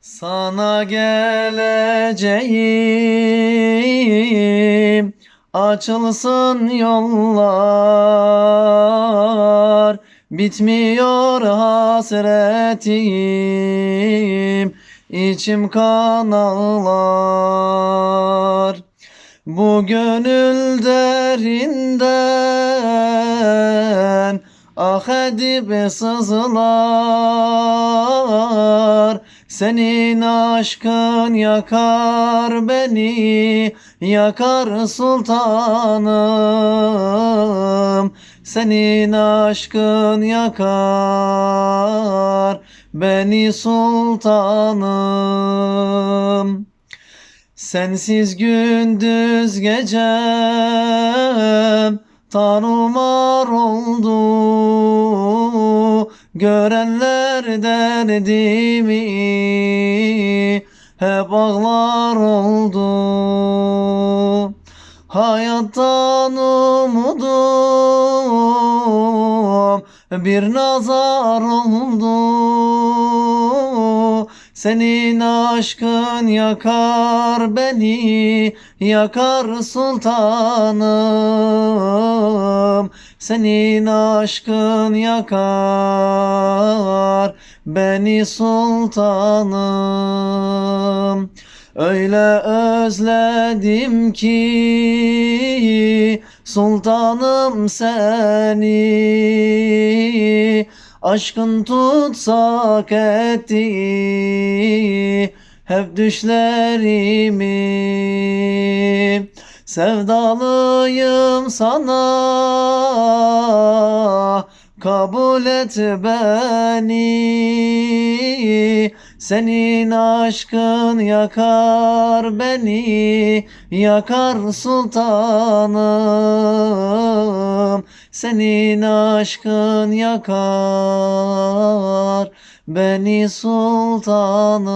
Sana geleceğim Açılsın yollar Bitmiyor hasretim İçim kan ağlar. Bu gönül derinden Ah edip sızlar Senin aşkın yakar beni Yakar sultanım. Senin aşkın yakar Beni sultanım. Sensiz gündüz gecem Tarumar oldu. Görenler derdimi Hep ağlar oldu Hayattan umudum Bir nazar oldu senin aşkın yakar beni, yakar sultanım. Senin aşkın yakar beni sultanım. Öyle özledim ki sultanım seni. Aşkın tutsak etti hep düşlerimi. Sevdalıyım sana kabul et beni Senin aşkın yakar beni Yakar sultanım. Senin aşkın yakar beni sultanım